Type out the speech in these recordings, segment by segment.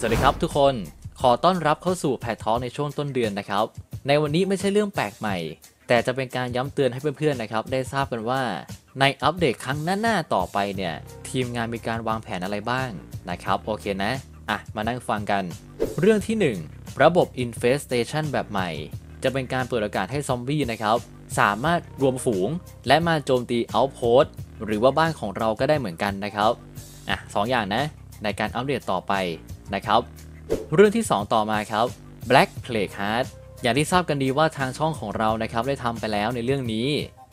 สวัสดีครับทุกคน ขอต้อนรับเข้าสู่แพทท้อในช่วงต้นเดือนนะครับ ในวันนี้ไม่ใช่เรื่องแปลกใหม่ แต่จะเป็นการย้ำเตือนให้เพื่อนๆนะครับ ได้ทราบกันว่าในอัปเดตครั้งหน้าๆต่อไปเนี่ย ทีมงานมีการวางแผนอะไรบ้างนะครับ โอเคนะ อะ มานั่งฟังกัน เรื่องที่ 1 ระบบ Infestation แบบใหม่ จะเป็นการเปิดโอกาสให้ซอมบี้นะครับ สามารถรวมฝูง และมาโจมตี Outpost หรือว่าบ้านของเราก็ได้เหมือนกันนะครับ อะสองอย่างนะ ในการอัปเดตต่อไป นะครับ เรื่องที่ 2 ต่อมาครับ Black Plague Heart อย่างที่ทราบกันดีว่าทางช่องของเรานะครับได้ทำไปแล้วในเรื่องนี้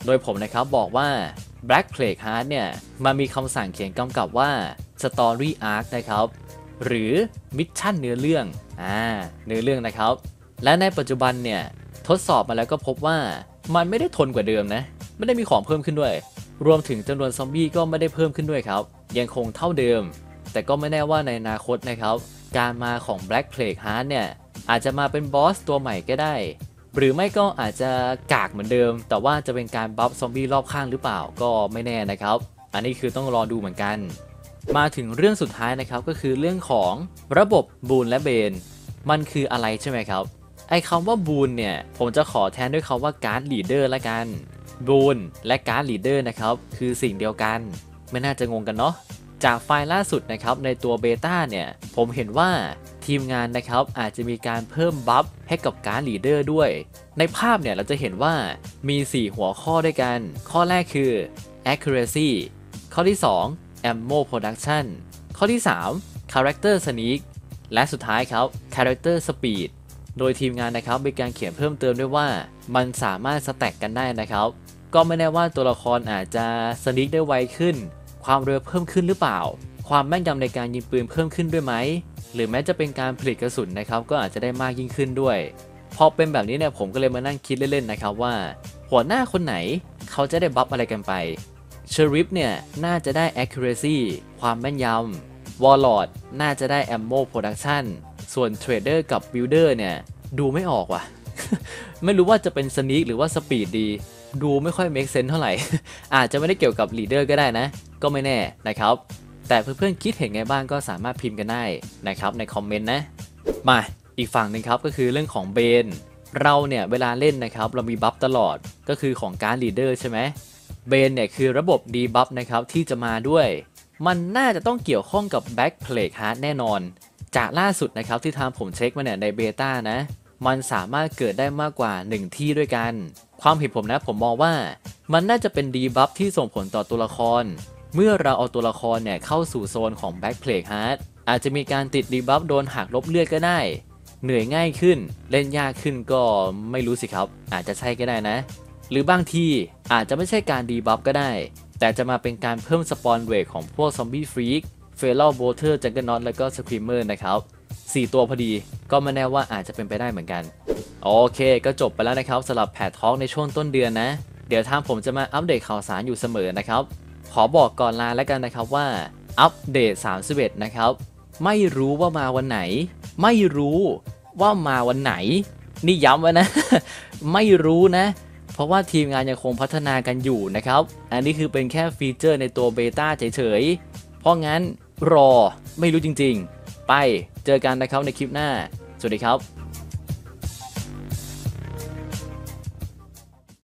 โดยผมนะครับบอกว่า Black Plague Heart เนี่ยมันมีคำสั่งเขียนกำกับว่า Story Arc นะครับ หรือมิชชั่นเนื้อเรื่องอ่าเนื้อเรื่องนะครับ และในปัจจุบันเนี่ยทดสอบมาแล้วก็พบว่ามันไม่ได้ทนกว่าเดิมนะ ไม่ได้มีของเพิ่มขึ้นด้วย รวมถึงจำนวนซอมบี้ก็ไม่ได้เพิ่มขึ้นด้วยครับ ยังคงเท่าเดิม แต่ก็ไม่แน่ว่าในอนาคตนะครับ การมาของ Black Plague Heart เนี่ย อาจจะมาเป็นบอสตัวใหม่ก็ได้ หรือไม่ก็อาจจะกากเหมือนเดิม แต่ว่าจะเป็นการบัฟซอมบี้รอบข้างหรือเปล่าก็ไม่แน่นะครับ อันนี้คือต้องรอดูเหมือนกัน มาถึงเรื่องสุดท้ายนะครับก็คือเรื่องของระบบบูนและเบน มันคืออะไรใช่ไหมครับไอ้คำว่าบูนเนี่ยผมจะขอแทนด้วยคาว่าการ์ดลีดเดอร์ละกันบูนและการ์ดลีดเดอร์นะครับคือสิ่งเดียวกัน ไม่น่าจะงงกันเนาะ จากไฟล์ล่าสุดนะครับในตัวเบต้าเนี่ยผมเห็นว่าทีมงานนะครับอาจจะมีการเพิ่มบัฟให้กับการลีดเดอร์ด้วย ในภาพเนี่ยเราจะเห็นว่ามี 4 หัวข้อด้วยกัน ข้อแรกคือ accuracy ข้อที่ 2 ammo production ข้อที่ 3 character sneak และสุดท้ายครับ character speed โดยทีมงานนะครับมีการเขียนเพิ่มเติมด้วยว่า มันสามารถสแต็กกันได้นะครับ ก็ไม่แน่ว่าตัวละครอาจจะสนิกได้ไวขึ้น ความเร็วเพิ่มขึ้นหรือเปล่า ความแม่นยำในการยิงปืนเพิ่มขึ้นด้วยไหม หรือแม้จะเป็นการผลิตกระสุนนะครับก็อาจจะได้มากยิ่งขึ้นด้วย พอเป็นแบบนี้เนี่ยผมก็เลยมานั่งคิดเล่นๆนะครับว่า หัวหน้าคนไหนเขาจะได้บัฟอะไรกันไปเชอริฟเนี่ยน่าจะได้ accuracy ความแม่นยำวอลลอดน่าจะได้ ammo production ส่วนเทรดเดอร์กับบิลดเดอร์เนี่ยดูไม่ออกว่ะ ไม่รู้ว่าจะเป็นสนีกหรือว่าสปีดดี ดูไม่ค่อย make sense เท่าไหร่ อาจจะไม่ได้เกี่ยวกับลีดเดอร์ก็ได้นะ ก็ไม่แน่นะครับ แต่เพื่อนๆคิดเห็นไงบ้างก็สามารถพิมพ์กันได้นะครับในคอมเมนต์นะ มาอีกฝั่งหนึ่งครับก็คือเรื่องของเบนเราเนี่ยเวลาเล่นนะครับเรามีบัฟตลอดก็คือของการลีดเดอร์ใช่ไหมเบนเนี่ยคือระบบดีบัฟนะครับที่จะมาด้วย มันน่าจะต้องเกี่ยวข้องกับ Back Plague Heart แน่นอน จากล่าสุดนะครับที่ทางผมเช็คมาเนี่ยในเบต้านะ มันสามารถเกิดได้มากกว่า 1 ที่ด้วยกัน ความเห็นผมนะผมมองว่า มันน่าจะเป็นดีบัฟที่ส่งผลต่อตัวละคร เมื่อเราเอาตัวละครเนี่ยเข้าสู่โซนของ Back p l a g e Heart อาจจะมีการติดดีบัฟโดนหักลบเลือดก็ได้ เหนื่อยง่ายขึ้น เล่นยากขึ้นก็ไม่รู้สิครับ อาจจะใช่ก็ได้นะ หรือบางทีอาจจะไม่ใช่การดีบัฟก็ได้ แต่จะมาเป็นการเพิ่มสปอนเรทของพวกซอมบี้ฟรีกเฟลล์โบเทอร์จังเกิลน็อตแล้วก็สครีมเมอร์นะครับ 4 ตัวพอดีก็ไม่แน่ว่าอาจจะเป็นไปได้เหมือนกัน โอเค ก็จบไปแล้วนะครับสำหรับแพททอกในช่วงต้นเดือนนะ เดี๋ยวทางผมจะมาอัปเดตข่าวสารอยู่เสมอนะครับ ขอบอกก่อนลาแล้วกันนะครับว่าอัปเดต 31 นะครับ ไม่รู้ว่ามาวันไหน ไม่รู้ว่ามาวันไหน นี่ย้ำไว้นะ ไม่รู้นะ เพราะว่าทีมงานยังคงพัฒนากันอยู่นะครับ อันนี้คือเป็นแค่ฟีเจอร์ในตัวเบต้าเฉยๆ เพราะงั้นรอไม่รู้จริงๆ ไปเจอกันนะครับในคลิปหน้า สวัสดีครับ